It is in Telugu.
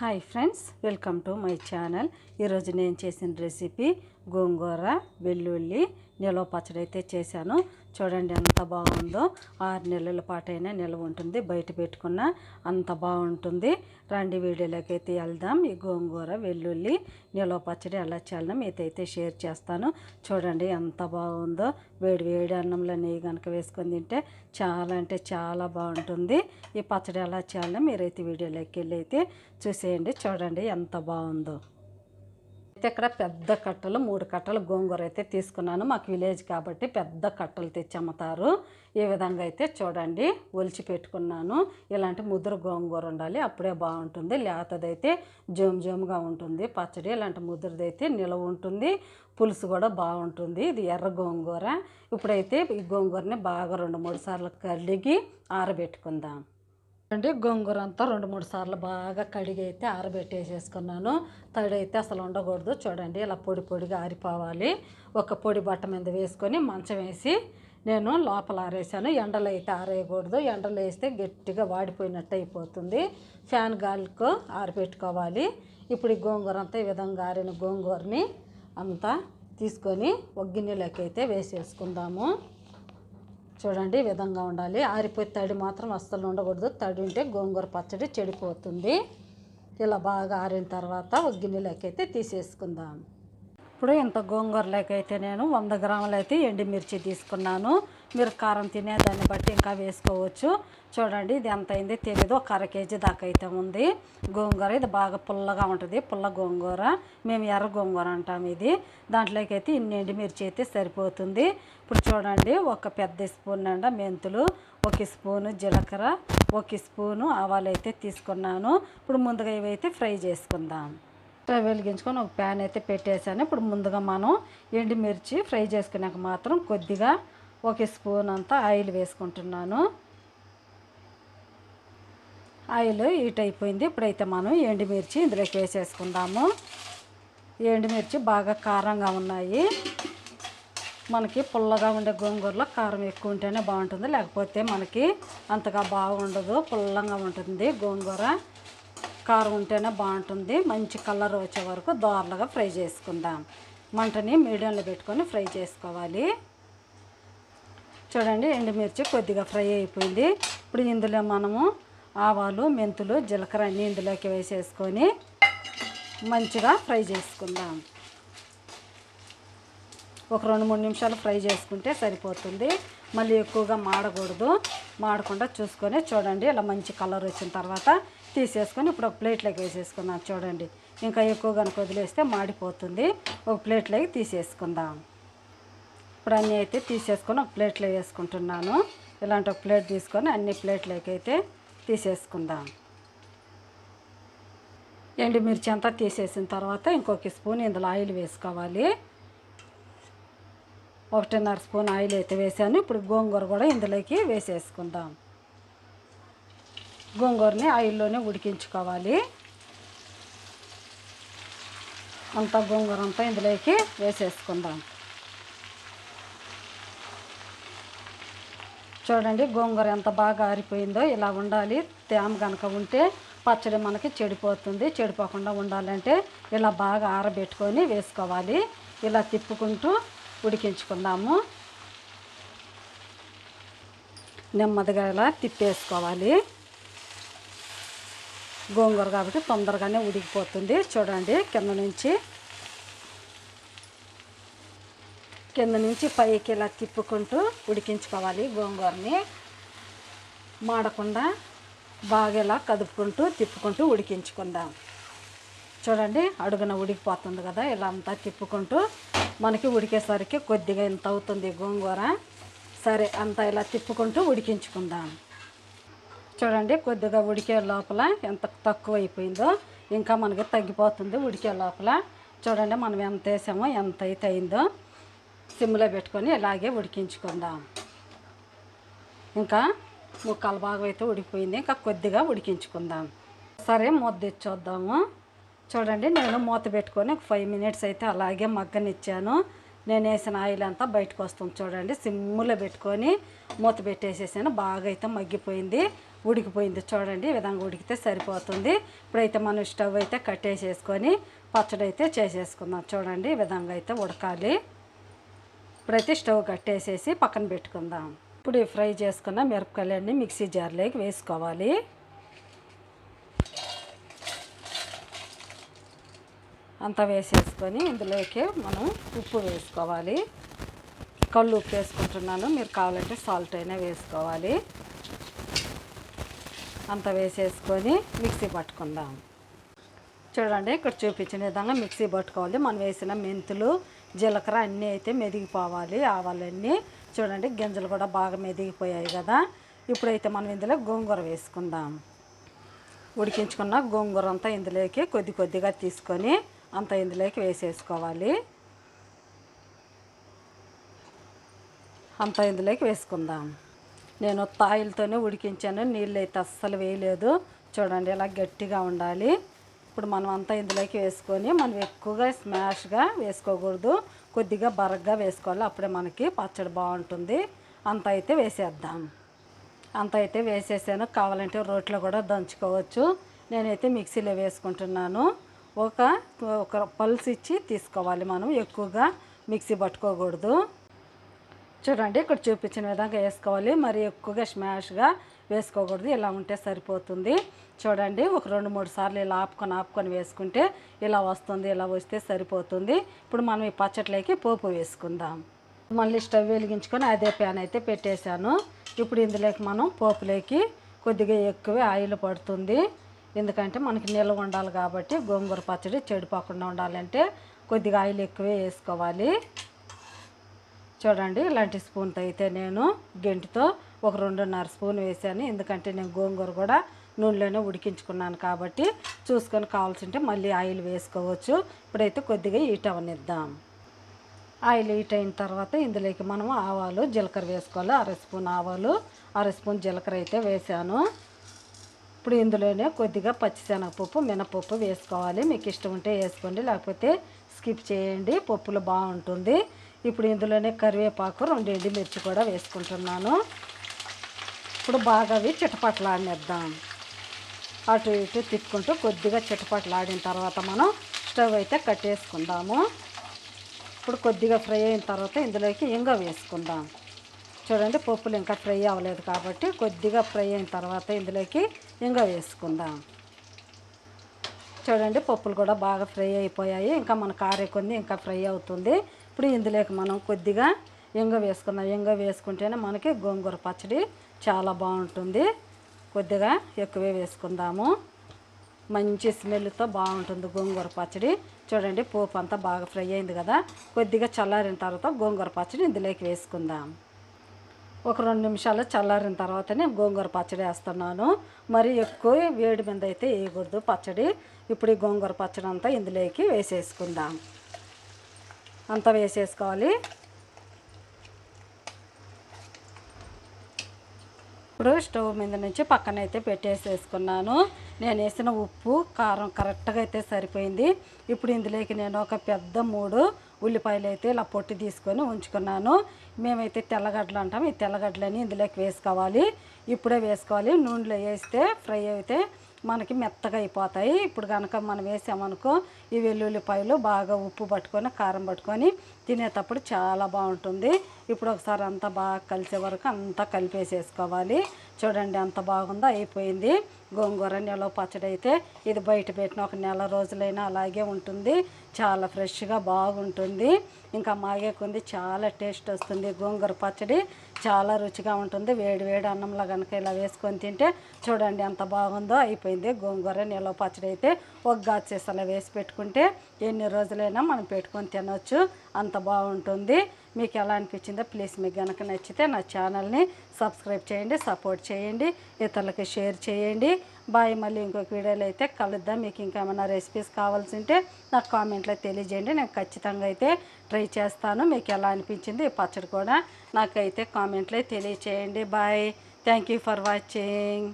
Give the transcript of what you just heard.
Hi friends welcome to my channel. ఈరోజు నేను చేసిన రెసిపీ గోంగూర వెల్లుల్లి నిలవ పచ్చడి అయితే చేశాను. చూడండి ఎంత బాగుందో. ఆరు నెలల పాటైనా నిల్వ ఉంటుంది. బయట పెట్టుకున్న అంత బాగుంటుంది. రండి వీడియోలోకి అయితే వెళ్దాం. ఈ గోంగూర వెల్లుల్లి నిల్వ పచ్చడి ఎలా చేయాలో మీతో షేర్ చేస్తాను. చూడండి ఎంత బాగుందో. వేడి వేడి అన్నంలో నెయ్యి కనుక వేసుకొని తింటే చాలా అంటే చాలా బాగుంటుంది. ఈ పచ్చడి ఎలా చేయాలో మీరైతే వీడియోలోకి వెళ్ళి అయితే చూసేయండి. చూడండి ఎంత బాగుందో. అయితే ఇక్కడ పెద్ద కట్టలు మూడు కట్టలు గోంగూర అయితే తీసుకున్నాను. మాకు విలేజ్ కాబట్టి పెద్ద కట్టలు తెచ్చి అమ్ముతారు ఈ విధంగా అయితే చూడండి ఒలిచి పెట్టుకున్నాను. ఇలాంటి ముదురు గోంగూర ఉండాలి అప్పుడే బాగుంటుంది. లేతదైతే జోమ్ జోమ్గా ఉంటుంది. పచ్చడి ఇలాంటి ముదురుదైతే నిలవ ఉంటుంది. పులుసు కూడా బాగుంటుంది. ఇది ఎర్ర గోంగూర. ఇప్పుడైతే ఈ గోంగూరని బాగా రెండు మూడు సార్లు కడిగి ఆరబెట్టుకుందాం. అండి గోంగూర అంతా రెండు మూడు సార్లు బాగా కడిగి అయితే ఆరబెట్టేసేసుకున్నాను. తడి అయితే అసలు ఉండకూడదు. చూడండి ఇలా పొడి పొడిగా ఆరిపోవాలి. ఒక పొడి బట్ట మీద వేసుకొని మంచం వేసి నేను లోపల ఆరేసాను. ఎండలో అయితే ఆరేయకూడదు. ఎండలు వేస్తే గట్టిగా వాడిపోయినట్టు అయిపోతుంది. ఫ్యాన్ గాలికు ఆరిపెట్టుకోవాలి. ఇప్పుడు ఈ గోంగూర అంతా ఈ విధంగా ఆరిన గోంగూరని అంతా తీసుకొని ఒక గిన్నెలోకి అయితే వేసేసుకుందాము. చూడండి ఈ విధంగా ఉండాలి. ఆరిపోయి తడి మాత్రం అస్సలు ఉండకూడదు. తడి ఉంటే గోంగూర పచ్చడి చెడిపోతుంది. ఇలా బాగా ఆరిన తర్వాత ఒక గిన్నెలోకి అయితే తీసేసుకుందాం. ఇప్పుడు ఇంత గోంగూరలోకి అయితే నేను వంద గ్రాములు అయితే ఎండుమిర్చి తీసుకున్నాను. మీరు కారం తినే దాన్ని బట్టి ఇంకా వేసుకోవచ్చు. చూడండి ఇది ఎంత అయింది తెలీదు. ఒక అర కేజీ దాకా అయితే ఉంది. గోంగూర ఇది బాగా పుల్లగా ఉంటుంది. పుల్ల గోంగూర. మేము ఎర్ర గోంగూర అంటాం ఇది. దాంట్లోకి అయితే ఇన్ని ఎండుమిర్చి అయితే సరిపోతుంది. ఇప్పుడు చూడండి ఒక పెద్ద స్పూన్ నిండా మెంతులు ఒక స్పూను జీలకర్ర ఒక స్పూను ఆవాలు అయితే తీసుకున్నాను. ఇప్పుడు ముందుగా ఇవైతే ఫ్రై చేసుకుందాం. స్టవ్ వెలిగించుకొని ఒక ప్యాన్ అయితే పెట్టేశాను. ఇప్పుడు ముందుగా మనం ఎండుమిర్చి ఫ్రై చేసుకున్నాక మాత్రం కొద్దిగా ఒక స్పూన్ అంతా ఆయిల్ వేసుకుంటున్నాను. ఆయిల్ హీట్ అయిపోయింది. ఇప్పుడైతే మనం ఎండుమిర్చి ఇందులోకి వేసేసుకుందాము. ఎండుమిర్చి బాగా కారంగా ఉన్నాయి. మనకి పుల్లగా ఉండే గోంగూరలో కారం ఎక్కువ ఉంటేనే బాగుంటుంది. లేకపోతే మనకి అంతగా బాగుండదు. పుల్లంగా ఉంటుంది గోంగూర. కారం ఉంటేనే బాగుంటుంది. మంచి కలర్ వచ్చే వరకు దోరలుగా ఫ్రై చేసుకుందాం. మంటని మీడియంలో పెట్టుకొని ఫ్రై చేసుకోవాలి. చూడండి ఎండుమిర్చి కొద్దిగా ఫ్రై అయిపోయింది. ఇప్పుడు ఇందులో మనము ఆవాలు మెంతులు జీలకర్ర అన్నీ ఇందులోకి వేసేసుకొని మంచిగా ఫ్రై చేసుకుందాం. ఒక రెండు మూడు నిమిషాలు ఫ్రై చేసుకుంటే సరిపోతుంది. మళ్ళీ ఎక్కువగా మాడకూడదు. మాడకుండా చూసుకొని చూడండి ఇలా మంచి కలర్ వచ్చిన తర్వాత తీసేసుకొని ఇప్పుడు ఒక ప్లేట్లోకి వేసేసుకుందాం. చూడండి. ఇంకా ఎక్కువ కనుక వదిలేస్తే మాడిపోతుంది. ఒక ప్లేట్లోకి తీసేసుకుందాం. ఇప్పుడు అన్నీ అయితే తీసేసుకొని ఒక ప్లేట్లో వేసుకుంటున్నాను. ఇలాంటి ఒక ప్లేట్ తీసుకొని అన్ని ప్లేట్లోకి అయితే తీసేసుకుందాం. ఎండుమిర్చి అంతా తీసేసిన తర్వాత ఇంకొక స్పూన్ ఇందులో ఆయిల్ వేసుకోవాలి. ఒకటిన్నర స్పూన్ ఆయిల్ అయితే వేసాను. ఇప్పుడు గోంగూర కూడా ఇందులోకి వేసేసుకుందాం. గోంగూరని ఆయిల్లోనే ఉడికించుకోవాలి. అంతా గోంగూర అంతా ఇందులోకి వేసేసుకుందాం. చూడండి గోంగూర ఎంత బాగా ఆరిపోయిందో ఇలా ఉండాలి. తేమ కనుక ఉంటే పచ్చడి మనకి చెడిపోతుంది. చెడిపోకుండా ఉండాలంటే ఇలా బాగా ఆరబెట్టుకొని వేసుకోవాలి. ఇలా తిప్పుకుంటూ ఉడికించుకుందాము. నెమ్మదిగా ఇలా తిప్పేసుకోవాలి. గోంగూర కాబట్టి తొందరగానే ఉడికిపోతుంది. చూడండి కింద నుంచి కింద నుంచి పైకి ఇలా తిప్పుకుంటూ ఉడికించుకోవాలి గోంగూరని. మాడకుండా బాగా ఇలా కదుపుకుంటూ తిప్పుకుంటూ ఉడికించుకుందాం. చూడండి అడుగున ఉడికిపోతుంది కదా ఇలా అంతా తిప్పుకుంటూ మనకి ఉడికేసరికి కొద్దిగా ఇంత అవుతుంది గోంగూర. సరే అంతా ఇలా తిప్పుకుంటూ ఉడికించుకుందాం. చూడండి కొద్దిగా ఉడికే లోపల ఎంత తక్కువ అయిపోయిందో ఇంకా మనకి తగ్గిపోతుంది ఉడికే లోపల. చూడండి మనం ఎంత వేసామో ఎంత అయితే అయిందో సిమ్లో పెట్టుకొని ఇలాగే ఉడికించుకుందాం. ఇంకా ముక్కల భాగం అయితే ఉడికిపోయింది ఇంకా కొద్దిగా ఉడికించుకుందాం. సరే మూత తెచ్చొద్దాము చూడండి నేను మూత పెట్టుకొని ఒక ఫైవ్ మినిట్స్ అయితే అలాగే మగ్గనిచ్చాను. నేను వేసిన ఆయిల్ అంతా బయటకు వస్తుంది చూడండి సిమ్ములో పెట్టుకొని మూత పెట్టేసేసాను బాగా అయితే మగ్గిపోయింది. ఉడికిపోయింది చూడండి ఈ విధంగా ఉడికితే సరిపోతుంది. ఇప్పుడైతే మనం స్టవ్ అయితే కట్టేసేసుకొని పచ్చడి అయితే చేసేసుకుందాం చూడండి ఈ విధంగా అయితే ఉడకాలి. ఇప్పుడైతే స్టవ్ కట్టేసేసి పక్కన పెట్టుకుందాం. ఇప్పుడు ఫ్రై చేసుకున్న మిరపకాయలన్నీ మిక్సీ జార్లోకి వేసుకోవాలి. అంతా వేసేసుకొని ఇందులోకి మనం ఉప్పు వేసుకోవాలి. కళ్ళు ఉప్పు వేసుకుంటున్నాను మీరు కావాలంటే సాల్ట్ అయినా వేసుకోవాలి. అంత వేసేసుకొని మిక్సీ పట్టుకుందాం. చూడండి ఇక్కడ చూపించిన విధంగా మిక్సీ పట్టుకోవాలి. మనం వేసిన మెంతులు జీలకర్ర అన్నీ అయితే మెదిగిపోవాలి. ఆవాలన్నీ చూడండి గింజలు కూడా బాగా మెదిగిపోయాయి కదా. ఇప్పుడైతే మనం ఇందులో గోంగూర వేసుకుందాం. ఉడికించుకున్న గోంగూర అంతా ఇందులోకి కొద్ది కొద్దిగా తీసుకొని అంత ఇందులోకి వేసేసుకోవాలి. అంత ఇందులోకి వేసుకుందాం. నేను తాయిలతోనే ఉడికించాను నీళ్ళు అయితే అస్సలు వేయలేదు. చూడండి ఇలా గట్టిగా ఉండాలి. ఇప్పుడు మనం అంతా ఇందులోకి వేసుకొని మనం ఎక్కువగా స్మాష్గా వేసుకోకూడదు. కొద్దిగా బరగ్గా వేసుకోవాలి. అప్పుడే మనకి పచ్చడి బాగుంటుంది. అంత అయితే వేసేద్దాం. అంత అయితే వేసేసాను. కావాలంటే రోట్లో కూడా దంచుకోవచ్చు. నేనైతే మిక్సీలో వేసుకుంటున్నాను. ఒక ఒక పల్స్ ఇచ్చి తీసుకోవాలి మనం. ఎక్కువగా మిక్సీ పట్టుకోకూడదు. చూడండి ఇక్కడ చూపించిన విధంగా వేసుకోవాలి. మరి ఎక్కువగా స్మాష్గా వేసుకోకూడదు. ఇలా ఉంటే సరిపోతుంది. చూడండి ఒక రెండు మూడు సార్లు ఇలా ఆపుకొని ఆపుకొని వేసుకుంటే ఇలా వస్తుంది ఇలా వస్తే సరిపోతుంది. ఇప్పుడు మనం ఈ పచ్చట్లోకి పోపు వేసుకుందాం. మళ్ళీ స్టవ్ వెలిగించుకొని అదే ప్యాన్ అయితే పెట్టేశాను. ఇప్పుడు ఇందులోకి మనం పోపులోకి కొద్దిగా ఎక్కువే ఆయిల్ పడుతుంది. ఎందుకంటే మనకి నిల్వ ఉండాలి కాబట్టి గోంగూర పచ్చడి చెడిపోకుండా ఉండాలంటే కొద్దిగా ఆయిల్ ఎక్కువే వేసుకోవాలి. చూడండి ఇలాంటి స్పూన్తో అయితే నేను గెంటితో ఒక రెండున్నర స్పూన్ వేసాను. ఎందుకంటే నేను గోంగూర కూడా నూనెలోనే ఉడికించుకున్నాను కాబట్టి చూసుకొని కావాల్సింటే మళ్ళీ ఆయిల్ వేసుకోవచ్చు. ఇప్పుడైతే కొద్దిగా హీట్ అవనిద్దాం. ఆయిల్ హీట్ అయిన తర్వాత ఇందులోకి మనం ఆవాలు జీలకర్ర వేసుకోవాలి. అర స్పూన్ ఆవాలు అర స్పూన్ జీలకర్ర అయితే వేసాను. ఇప్పుడు ఇందులోనే కొద్దిగా పచ్చిశనగపప్పు మినపప్పు వేసుకోవాలి. మీకు ఇష్టం ఉంటే వేసుకోండి లేకపోతే స్కిప్ చేయండి. పప్పులు బాగుంటుంది. ఇప్పుడు ఇందులోనే కరివేపాకు రెండు ఎండుమిర్చి కూడా వేసుకుంటున్నాను. ఇప్పుడు బాగా అవి చిటపట్లాడినేద్దాం. అటు ఇటు తిప్పుకుంటూ కొద్దిగా చిటపట్లాడిన తర్వాత మనం స్టవ్ అయితే కట్టేసుకుందాము. ఇప్పుడు కొద్దిగా ఫ్రై అయిన తర్వాత ఇందులోకి ఇంగ వేసుకుందాం. చూడండి పప్పులు ఇంకా ఫ్రై అవ్వలేదు కాబట్టి కొద్దిగా ఫ్రై అయిన తర్వాత ఇందులోకి ఇంగ వేసుకుందాం. చూడండి పప్పులు కూడా బాగా ఫ్రై అయిపోయాయి. ఇంకా మన కారే కొన్ని ఇంకా ఫ్రై అవుతుంది. ఇప్పుడు ఇందులోకి మనం కొద్దిగా ఇంగ వేసుకుందాం. ఇంగ వేసుకుంటేనే మనకి గోంగూర పచ్చడి చాలా బాగుంటుంది. కొద్దిగా ఎక్కువే వేసుకుందాము. మంచి స్మెల్తో బాగుంటుంది గోంగూర పచ్చడి. చూడండి పోపు అంతా బాగా ఫ్రై అయింది కదా. కొద్దిగా చల్లారిన తర్వాత గోంగూర పచ్చడి ఇందులోకి వేసుకుందాం. ఒక రెండు నిమిషాలు చల్లారిన తర్వాతనే గోంగూర పచ్చడి వేస్తున్నాను. మరి ఎక్కువ వేడి మీద అయితే వేయకూడదు పచ్చడి. ఇప్పుడు ఈ గోంగూర పచ్చడి అంతా ఇందులోకి వేసేసుకుందాం. అంతా వేసేసుకోవాలి. ఇప్పుడు స్టవ్ మీద నుంచి పక్కన అయితే పెట్టేసేసుకున్నాను. నేను వేసిన ఉప్పు కారం కరెక్ట్గా అయితే సరిపోయింది. ఇప్పుడు ఇందులోకి నేను ఒక పెద్ద మూడు ఉల్లిపాయలు అయితే ఇలా పొట్టి తీసుకొని ఉంచుకున్నాను. మేమైతే తెల్లగడ్డలు అంటాం. ఈ తెల్లగడ్డలని ఇందులోకి వేసుకోవాలి. ఇప్పుడే వేసుకోవాలి. నూనెలో వేస్తే ఫ్రై అయితే మనకి మెత్తగా అయిపోతాయి. ఇప్పుడు కనుక మనం వేసామనుకో ఈ వెల్లుల్లిపాయలు బాగా ఉప్పు పట్టుకొని కారం పట్టుకొని తినేటప్పుడు చాలా బాగుంటుంది. ఇప్పుడు ఒకసారి అంతా బాగా కలిసే వరకు అంతా కలిపేసేసుకోవాలి. చూడండి అంత బాగుందో అయిపోయింది. గోంగూర నిలవ పచ్చడి అయితే ఇది బయట పెట్టిన ఒక నెల రోజులైనా అలాగే ఉంటుంది. చాలా ఫ్రెష్గా బాగుంటుంది. ఇంకా మాగేకుంది చాలా టేస్ట్ వస్తుంది. గోంగూర పచ్చడి చాలా రుచిగా ఉంటుంది. వేడి వేడి అన్నంలో కనుక ఇలా వేసుకొని తింటే చూడండి ఎంత బాగుందో అయిపోయింది. గోంగూర నిలవ పచ్చడి అయితే ఒక గాచేసలా వేసి పెట్టుకుంటే ఎన్ని రోజులైనా మనం పెట్టుకొని తినవచ్చు అంత బాగుంటుంది. మీకు ఎలా అనిపించిందో ప్లీజ్ మీకు కనుక నచ్చితే నా ఛానల్ని సబ్స్క్రైబ్ చేయండి సపోర్ట్ చేయండి ఇతరులకి షేర్ చేయండి. బాయ్ మళ్ళీ ఇంకొక వీడియోలో అయితే కలుద్దాం. మీకు ఇంకా ఏమైనా రెసిపీస్ కావాల్సి ఉంటే నాకు కామెంట్లో తెలియజేయండి. నేను ఖచ్చితంగా అయితే ట్రై చేస్తాను. మీకు ఎలా అనిపించింది ఈ పచ్చడి కూడా నాకైతే కామెంట్లో తెలియచేయండి. Bye. Thank you for watching.